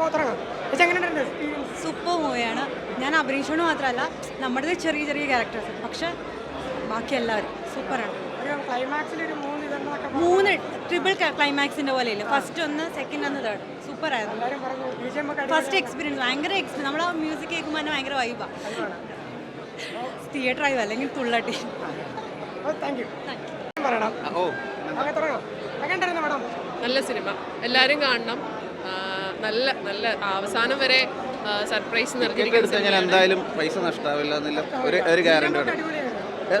പക്ഷേ എങ്ങനെയുണ്ട് സൂപ്പർ മൂവിയാണ് ഞാൻ അഭിനയിച്ചോണ്ട് മാത്രമല്ല നമ്മുടെ ചെറിയ ചെറിയ ക്യാരക്ടേഴ്സ് പക്ഷെ ബാക്കി എല്ലാവരും സൂപ്പറാണ് ഒരു ക്ലൈമാക്സിൽ ഒരു മൂന്ന് ട്രിപ്പിൾ ക്ലൈമാക്സിന്റെ പോലെ ഇല്ല ഫസ്റ്റ് ഒന്ന് സെക്കൻഡ് ഒന്ന് തേർഡ് സൂപ്പർ ആയിരുന്നു. ഫസ്റ്റ് എക്സ്പീരിയൻസ് ഭയങ്കര എക്സ്പീരിയൻസ് നമ്മൾ ആ മ്യൂസിക് കേൾക്കുമ്പോൾ തന്നെ ഭയങ്കര വൈബാണ് തിയേറ്റർ ആയി? അല്ലെങ്കിൽ തുള്ളട്ടി? താങ്ക് യു നല്ല സിനിമ. എല്ലാവരും കാണണം. നല്ല നല്ല അവസാനം വരെ സർപ്രൈസ് എന്തായാലും പൈസ നഷ്ടാവില്ല എന്നില്ല ഒരു ഒരു ഗ്യാരണ്ടി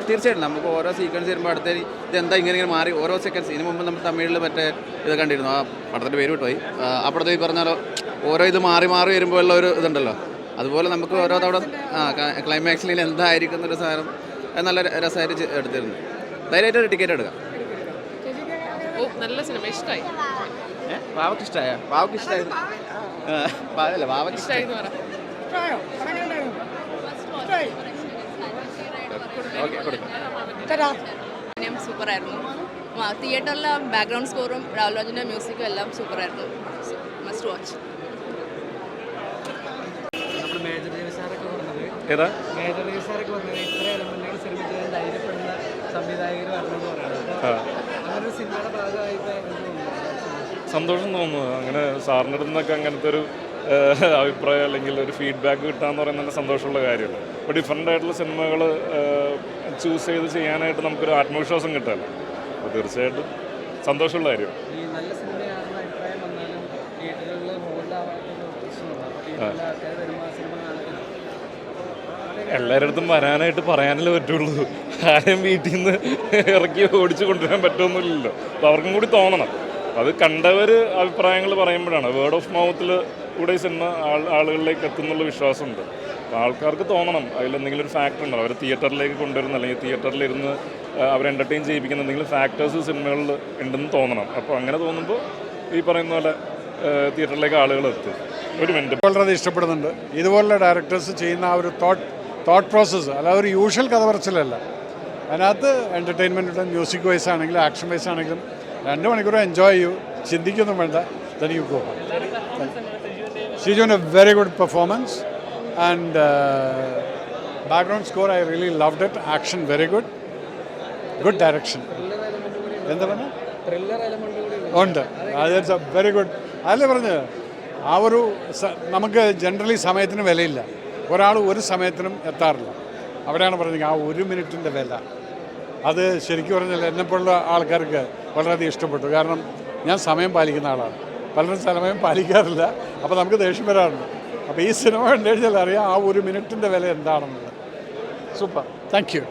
തീർച്ചയായിട്ടും നമുക്ക് ഓരോ സീക്വൻസ് വരുമ്പോൾ അടുത്ത ഇത് എന്താ ഇങ്ങനെ ഇങ്ങനെ മാറി ഓരോ സെക്കൻഡ്സ് ഇതിന് മുമ്പ് നമ്മൾ തമിഴിൽ മറ്റേ ഇത് കണ്ടിരുന്നു ആ പടത്തിന്റെ പേര് വിട്ടുപോയി. അപ്പുറത്ത് അപ്പുറത്തെ ഈ പറഞ്ഞാലോ ഓരോ ഇത് മാറി മാറി വരുമ്പോൾ ഉള്ള ഒരു ഇതുണ്ടല്ലോ. അതുപോലെ നമുക്ക് ഓരോ തവണ ആ ക്ലൈമാക്സിൽ എന്തായിരിക്കും എന്നൊരു സാധനം നല്ല രസമായിട്ട് എടുത്തിരുന്നു. ധൈര്യമായിട്ട് ഒരു ടിക്കറ്റ് എടുക്കാം. ഓ നല്ല സിനിമ ഇഷ്ടമായി വാവക്ക് ഇഷ്ടമായ വാവക്ക് ഇഷ്ടമായി അല്ല വാവക്ക് ഇഷ്ടമായി ഓക്കെ കൊടുക്കാം. ചേട്ടാ. സൂപ്പറായിരുന്നു. തിയേറ്ററിലെ ബാക്ക്ഗ്രൗണ്ട് സ്കോറും രാഹുൽ രാജിന്റെ മ്യൂസിക്കും എല്ലാം സൂപ്പർ ആയിരുന്നു മസ്റ്റ് വാച്ച് ഏതാ? സംവിധായകർ വരണമെന്ന് പറയുന്നത്. അങ്ങനെ ഒരു സിനിമയുടെ ഭാഗമായിട്ട് സന്തോഷം തോന്നുന്നു. അങ്ങനെ സാറിന്റെ അടുത്ത് നിന്നൊക്കെ അങ്ങനത്തെ ഒരു അഭിപ്രായം അല്ലെങ്കിൽ ഒരു ഫീഡ്ബാക്ക് കിട്ടാന്ന് പറയുന്നത് നല്ല സന്തോഷമുള്ള കാര്യമാണ്. ഇപ്പോൾ ഡിഫറെന്റ് ആയിട്ടുള്ള സിനിമകൾ ചൂസ് ചെയ്ത് ചെയ്യാനായിട്ട് നമുക്കൊരു ആത്മവിശ്വാസം കിട്ടുമല്ലോ അപ്പോൾ തീർച്ചയായിട്ടും സന്തോഷമുള്ള കാര്യം. ഈ നല്ല സിനിമയാണെന്ന അഭിപ്രായം വന്നാലും തിയേറ്ററുകളിൽ ഹോളിലാവാത്തൊരു പ്രശ്നമുണ്ട്. അപ്പോൾ തിയേറ്ററിലെ ആൾക്കാർ വരുമ്പോൾ ആ സിനിമ കാണത്തില്ല. എല്ലാവരുടെ അടുത്തും വരാനായിട്ട് പറയാനല്ലേ പറ്റുള്ളൂ. ആരെയും വീട്ടിൽ നിന്ന് ഇറക്കി ഓടിച്ചു കൊണ്ടുവരാൻ പറ്റുമൊന്നുമില്ലല്ലോ അപ്പോൾ അവർക്കും കൂടി തോന്നണം. അത് കണ്ടവർ അഭിപ്രായങ്ങൾ പറയുമ്പോഴാണ്. വേർഡ് ഓഫ് മൗത്തിൽ കൂടെ സിനിമ ആൾ ആളുകളിലേക്ക് എത്തുന്നുള്ള വിശ്വാസമുണ്ട്. അപ്പോൾ ആൾക്കാർക്ക് തോന്നണം. അതിലെന്തെങ്കിലും ഒരു ഫാക്ടർ ഉണ്ടോ? അവർ തിയേറ്ററിലേക്ക് കൊണ്ടുവരുന്ന അല്ലെങ്കിൽ തിയേറ്ററിലിരുന്ന് അവർ എന്റർടൈൻ ചെയ്യിപ്പിക്കുന്ന എന്തെങ്കിലും ഫാക്ടേഴ്സ് സിനിമകളിൽ ഉണ്ടെന്ന് തോന്നണം. അപ്പോൾ അങ്ങനെ തോന്നുമ്പോൾ ഈ പറയുന്ന പോലെ തിയേറ്ററിലേക്ക് ആളുകൾ എത്തും. ഒരു മിനിറ്റ് വളരെ ഇഷ്ടപ്പെടുന്നുണ്ട്. ഇതുപോലുള്ള ഡയറക്ടേഴ്സ് ചെയ്യുന്ന ആ ഒരു തോട്ട് തോട്ട് പ്രോസസ്സ് അല്ലാതെ ഒരു യൂഷ്വൽ കഥ പറച്ചിലല്ല. അതിനകത്ത് എന്റർടൈൻമെന്റ് മ്യൂസിക് വൈസ് ആണെങ്കിലും ആക്ഷൻ വൈസ് ആണെങ്കിലും രണ്ട് മണിക്കൂർ എൻജോയ് ചെയ്യൂ. ചിന്തിക്കൊന്നും വേണ്ട. തനിക്ക് പോകാം ഗോ ഷിജുവിൻ a very good performance and background score I really loved it action very good good direction എന്താ കൂടി ഉണ്ട്. അത് വെരി ഗുഡ് അതല്ലേ പറഞ്ഞത് ആ ഒരു നമുക്ക് ജനറലി സമയത്തിന് വിലയില്ല. ഒരാൾ ഒരു സമയത്തിനും എത്താറില്ല. അവിടെയാണ് പറഞ്ഞത് ആ ഒരു മിനിറ്റിന്റെ വില. അത് ശരിക്കും പറഞ്ഞാൽ എന്നെപ്പോലുള്ള ആൾക്കാർക്ക് വളരെയധികം ഇഷ്ടപ്പെട്ടു. കാരണം ഞാൻ സമയം പാലിക്കുന്ന ആളാണ്. പലരും സമയം പാലിക്കാറില്ല. അപ്പോൾ നമുക്ക് ദേഷ്യം വരാറുണ്ട്. അപ്പോൾ ഈ സിനിമ കണ്ടു കഴിഞ്ഞാൽ അറിയാം ആ ഒരു മിനിറ്റിന്റെ വില എന്താണെന്നുള്ളത്. സൂപ്പർ. Thank you